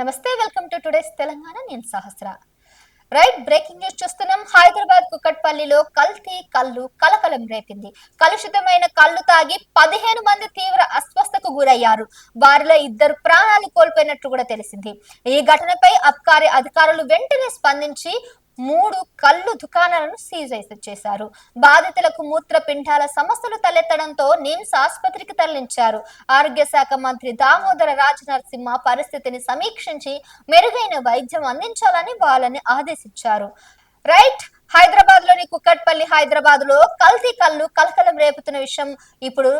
నమస్తే welcome to today's Telangana. నేను సహస్ర. Right breaking news చూస్తున్నాం. హైదరాబాద్ కుక్కట్పల్లిలో కల్తీ కళ్ళు కలకలం రేపింది. కలుషితమైన కళ్ళు తాగి పదిహేను మంది తీవ్ర అస్వస్థకు గురయ్యారు. వారిలో ఇద్దరు ప్రాణాలు కోల్పోయినట్టు కూడా తెలిసింది. ఈ ఘటనపై అబ్కారీ అధికారులు వెంటనే స్పందించి మూడు కళ్ళు దుకాణాలను సీజ్ చేశారు. బాధితులకు మూత్రపిండాల సమస్యలు తలెత్తడంతో నిమ్స్ ఆసుపత్రికి తరలించారు. ఆరోగ్య శాఖ మంత్రి దామోదర రాజనరసింహ పరిస్థితిని సమీక్షించి మెరుగైన వైద్యం అందించాలని వాళ్ళని ఆదేశించారు. రైట్? హైదరాబాద్లోని కుక్కట్పల్లి హైదరాబాద్లో కల్తీ కళ్ళు కలకలం రేపుతున్న విషయం ఇప్పుడు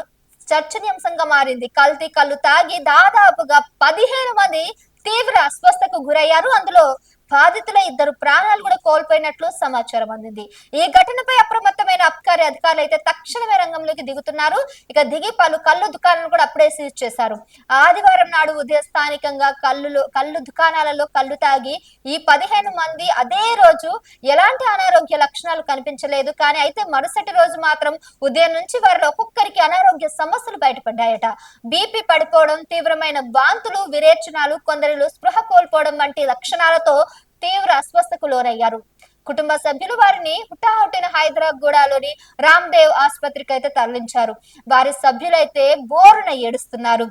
చర్చనీయాంశంగా మారింది. కల్తీ కళ్ళు తాగి దాదాపుగా పదిహేను మంది తీవ్ర అస్వస్థకు గురయ్యారు. అందులో బాధితుల ఇద్దరు ప్రాణాలు కూడా కోల్పోయినట్లు సమాచారం అందింది. ఈ ఘటనపై అప్రమత్తమైన అబ్కారీ అధికారులు అయితే తక్షణమే రంగంలోకి దిగుతున్నారు. ఇక దిగి పలు కళ్ళు దుకాణాలను కూడా అప్పుడే సీజ్ చేశారు. ఆదివారం నాడు ఉదయం స్థానికంగా కళ్ళు కళ్ళు దుకాణాలలో కళ్ళు తాగి ఈ పదిహేను మంది అదే రోజు ఎలాంటి అనారోగ్య లక్షణాలు కనిపించలేదు. కానీ అయితే మరుసటి రోజు మాత్రం ఉదయం నుంచి వారిలో ఒక్కొక్కరికి అనారోగ్య సమస్యలు బయటపడ్డాయట. బీపీ పడిపోవడం తీవ్రమైన వాంతులు విరేచనాలు కొందరిలో స్పృహ కోల్పోవడం వంటి లక్షణాలతో తీవ్ర అస్వస్థకు లోనయ్యారు. కుటుంబ సభ్యులు వారిని హుటాహుటిన హైదరాబాద్లోని రామ్దేవ్ ఆసుపత్రికి అయితే తరలించారు. వారి సభ్యులైతే బోరున ఏడుస్తున్నారు.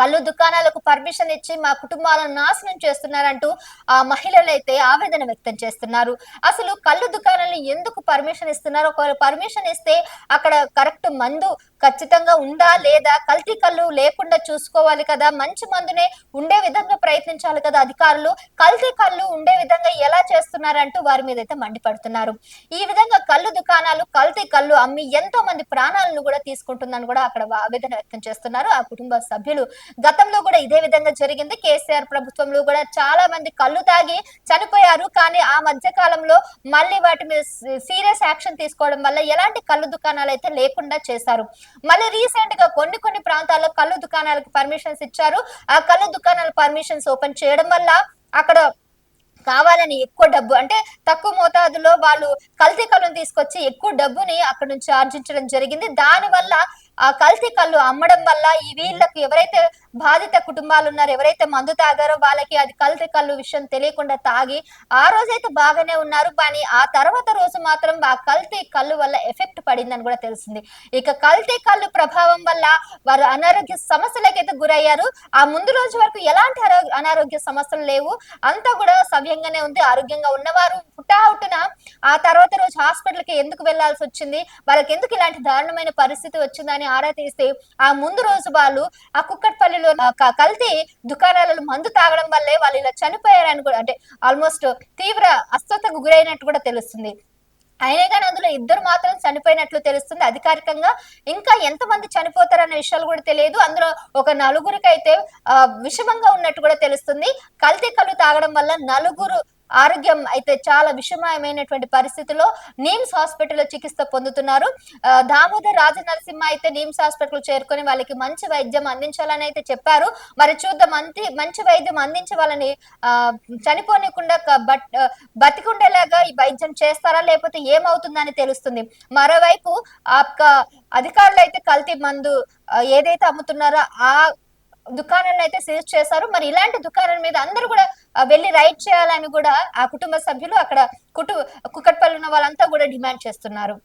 కళ్ళు దుకాణాలకు పర్మిషన్ ఇచ్చి మా కుటుంబాలను నాశనం చేస్తున్నారంటూ ఆ మహిళలు అయితే ఆవేదన వ్యక్తం చేస్తున్నారు. అసలు కళ్ళు దుకాణాలను ఎందుకు పర్మిషన్ ఇస్తున్నారు? ఒకవేళ పర్మిషన్ ఇస్తే అక్కడ కరెక్ట్ మందు ఖచ్చితంగా ఉందా లేదా? కల్తీ కళ్ళు లేకుండా చూసుకోవాలి కదా? మంచి మందునే ఉండే విధంగా ప్రయత్నించాలి కదా అధికారులు? కల్తీ కళ్ళు ఉండే విధంగా ఎలా చేస్తున్నారంటూ వారి మీద అయితే మండిపడుతున్నారు. ఈ విధంగా కళ్ళు దుకాణాలు కల్తీ కళ్ళు అమ్మి ఎంతో మంది ప్రాణాలను కూడా తీసుకుంటుందని కూడా అక్కడ ఆవేదన వ్యక్తం చేస్తున్నారు. ఆ కుటుంబ సభ్యులు గతంలో కూడా ఇదే విధంగా జరిగింది. కేసీఆర్ ప్రభుత్వంలో కూడా చాలా మంది కళ్ళు తాగి చనిపోయారు. కానీ ఆ మధ్య కాలంలో మళ్ళీ వాటి మీద సీరియస్ యాక్షన్ తీసుకోవడం వల్ల ఎలాంటి కళ్ళు దుకాణాలు అయితే లేకుండా చేశారు. మళ్ళీ రీసెంట్గా కొన్ని కొన్ని ప్రాంతాల్లో కళ్ళు దుకాణాలకు పర్మిషన్స్ ఇచ్చారు. ఆ కళ్ళు దుకాణాల పర్మిషన్స్ ఓపెన్ చేయడం వల్ల అక్కడ కావాలని ఎక్కువ డబ్బు అంటే తక్కువ మోతాదులో వాళ్ళు కల్తీ కళ్ళను తీసుకొచ్చి ఎక్కువ డబ్బుని అక్కడ నుంచి ఆర్జించడం జరిగింది. దానివల్ల ఆ కల్తీ కళ్ళు అమ్మడం వల్ల ఈ వీళ్ళకు ఎవరైతే బాధిత కుటుంబాలు ఉన్నారు ఎవరైతే మందు తాగారో వాళ్ళకి అది కల్తీ కళ్ళు విషయం తెలియకుండా తాగి ఆ రోజైతే బాగానే ఉన్నారు. కానీ ఆ తర్వాత రోజు మాత్రం ఆ కల్తీ కళ్ళు వల్ల ఎఫెక్ట్ పడిందని కూడా తెలిసింది. ఇక కల్తీ కళ్ళు ప్రభావం వల్ల వారు అనారోగ్య సమస్యలకైతే గురయ్యారు. ఆ ముందు రోజు వరకు ఎలాంటి అనారోగ్య సమస్యలు లేవు. అంతా కూడా సవ్యంగానే ఉంది. ఆరోగ్యంగా ఉన్నవారు హుటాహుటిన ఆ తర్వాత రోజు హాస్పిటల్కి ఎందుకు వెళ్ళాల్సి వచ్చింది? వాళ్ళకి ఎందుకు ఇలాంటి దారుణమైన పరిస్థితి వచ్చిందని ఆరా తీస్తే ఆ ముందు రోజు వాళ్ళు ఆ కుక్కట్పల్లి ఆ కల్తీ దుకాణాలలో మందు తాగడం వల్లే వాళ్ళు ఇలా చనిపోయారని కూడా అంటే ఆల్మోస్ట్ తీవ్ర అస్వస్థకు గురైనట్టు కూడా తెలుస్తుంది. అయినా కానీ అందులో ఇద్దరు మాత్రం చనిపోయినట్లు తెలుస్తుంది. అధికారికంగా ఇంకా ఎంతమంది చనిపోతారన్న విషయాలు కూడా తెలియదు. అందులో ఒక నలుగురికి అయితే విషమంగా ఉన్నట్టు కూడా తెలుస్తుంది. కల్తీ కళ్ళు తాగడం వల్ల నలుగురు ఆరోగ్యం అయితే చాలా విషమయమైనటువంటి పరిస్థితిలో నీమ్స్ హాస్పిటల్లో చికిత్స పొందుతున్నారు. దామోదర్ రాజనరసింహ అయితే నీమ్స్ హాస్పిటల్ చేరుకొని వాళ్ళకి మంచి వైద్యం అందించాలని అయితే చెప్పారు. మరి చూద్దాం మంచి మంచి వైద్యం అందించవాలని వాళ్ళని ఆ, చనిపోనికుండా బట్ బతికుండేలాగా ఈ వైద్యం చేస్తారా లేకపోతే ఏమవుతుందని తెలుస్తుంది. మరోవైపు ఆ క- అధికారులు అయితే కల్తీ మందు ఏదైతే అమ్ముతున్నారో ఆ దుకాణాన్ని అయితే సీజ్ చేశారు. మరి ఇలాంటి దుకాణం మీద అందరూ కూడా వెళ్ళి రైడ్ చేయాలని కూడా ఆ కుటుంబ సభ్యులు అక్కడ కుటు కుక్కట్పల్లి ఉన్న వాళ్ళంతా కూడా డిమాండ్ చేస్తున్నారు.